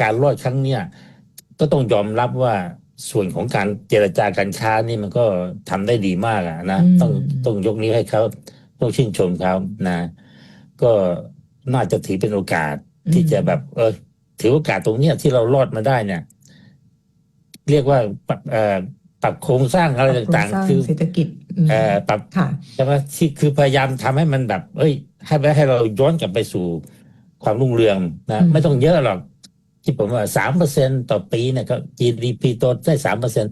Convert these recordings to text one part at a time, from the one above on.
การรอดครั้งเนี้ยก็ต้องยอมรับว่าส่วนของการเจรจาการค้านี่มันก็ทำได้ดีมากอะนะอืมต้องต้องยกนิ้วให้เขาต้องชื่นชมเขานะ ก็น่าจะถือเป็นโอกาสที่จะแบบ เออ ถือโอกาสตรงเนี้ยที่เรารอดมาได้เนี่ย เรียกว่าปรับเอ่อปรับโครงสร้างอะไรปรับโครงต่างสร้างๆ คือเศรษฐกิจมเอ่อปรับค่ะใช่ไหมที่คือพยายามทำให้มันแบบ เอ้ย ให้ให้เราย้อนกลับไปสู่ความรุ่งเรืองนะอืมไม่ต้องเยอะหรอก ที่ผมว่าสามเปอร์เซ็นต่อปีเนี่ยก็ GDP โตได้สามเปอร์เซ็น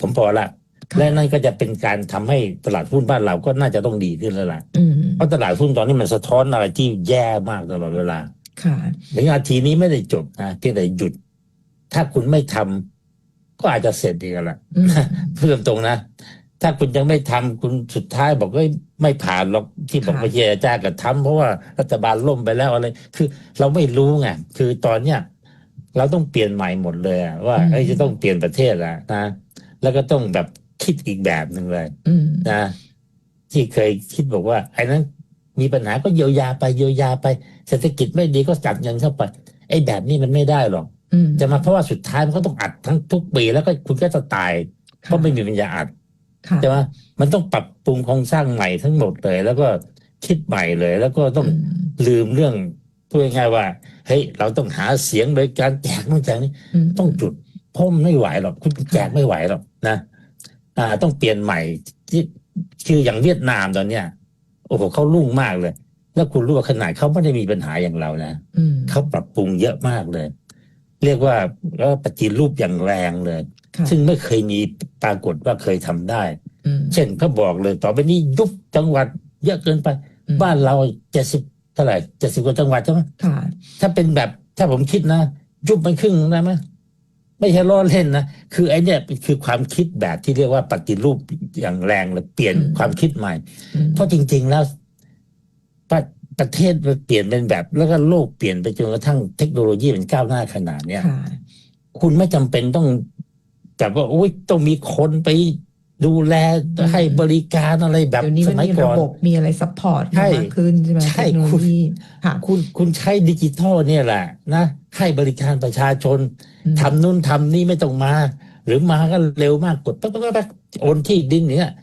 ผมพอละค่ะและนั่นก็จะเป็นการทำให้ตลาดหุ้นบ้านเราก็น่าจะต้องดีขึ้นแล้วล่ะอืมเพราะตลาดหุ้นตอนนี้มันสะท้อนอะไรที่แย่มากตลอดเวลาค่ะถึงนาทีนี้ไม่ได้จบนะเพียงแต่หยุด ถ้าคุณไม่ทำก็อาจจะเสร็จอีกแล้วอืมพูดตรงๆนะถ้าคุณยังไม่ทำคุณสุดท้ายบอกว่าไม่ผ่านหรอกที่บอกค่ะว่าเจรจากับทำเพราะว่ารัฐบาลล่มไปแล้วอะไร คือเราไม่รู้ไงคือตอนเนี้ย เราต้องเปลี่ยนใหม่หมดเลยอะว่าเอ้ยจะต้องเปลี่ยนประเทศอะนะ แล้วก็ต้องแบบคิดอีกแบบหนึ่งเลยอืมนะ ที่เคยคิดบอกว่าไอ้นั้นมีปัญหาก็เยียวยาไปเยียวยาไป เศรษฐกิจไม่ดีก็จัดเงินเข้าไปไอ้แบบนี้มันไม่ได้หรอกอืมจะมาเพราะว่าสุดท้ายมันก็ต้องอัดทั้งทุกปีแล้วก็คุณก็จะตายเพค่ะราะไม่มีปัญญาอัดค่ะใช่ไหมมันต้องปรับปรุงโครงสร้างใหม่ทั้งหมดเลย แล้วก็คิดใหม่เลย แล้วก็ต้องอืมลืมเรื่องพูดง่ายๆว่า เฮ้ยเราต้องหาเสียงโดยการแจกนู่นแจกนี่มต้องจุดเพราะมันไม่ไหวหรอกคุณแจกไม่ไหวหรอกนะ อ่า ต้องเปลี่ยนใหม่ที่คืออย่างเวียดนามตอนเนี้ยโอ้โหเขารุ่งมากเลย แล้วคุณรู้ว่าขนาดเขาไม่ได้มีปัญหาอย่างเรานะอืมเขาปรับปรุงเยอะมากเลย เรียกว่าแล้วปฏิรูปอย่างแรงเลยค่ะซึ่งไม่เคยมีปรากฏว่าเคยทำได้อืมเช่นเขาบอกเลย ต่อไปนี้ยุบจังหวัดเยอะเกินไปอืมบ้านเราเจ็ดสิบเท่าไหร่เจ็ดสิบกว่าจังหวัดใช่ไหมค่ะ ถ้าเป็นแบบถ้าผมคิดนะยุบมันครึ่งหนึ่งได้ไหมไม่ใช่ล้อเล่นนะคือไอ้เนี่ยคือความคิดแบบที่เรียกว่าปฏิรูปอย่างแรงเลยเปลี่ยนอืมความคิดใหม่อืมเพราะจริง ๆ แล้วประประเทศมันเปลี่ยนเป็นแบบ แล้วก็โลกเปลี่ยนไปจนกระทั่งเทคโนโลยีมันก้าวหน้าขนาดเนี้ยค่ะคุณไม่จำเป็นต้องแบบว่าโอ้ยต้องมีคนไป ดูแลอืมให้บริการอะไรแบบเดี๋ยวนี้สมันมัยมีก่ระอนบบมีอะไรซัพพอร์ตใช่มากขึ้นใช่ไหมใช่เทคโนโลยีค่ะคุณคุณใช้ดิจิทัลเนี่ยแหละนะให้บริการประชาชนอืมทำนู่นทำนี่ไม่ต้องมา หรือมาก็เร็วมากกดปั๊บปั๊บปั๊บโอนที่ดินเนี่ย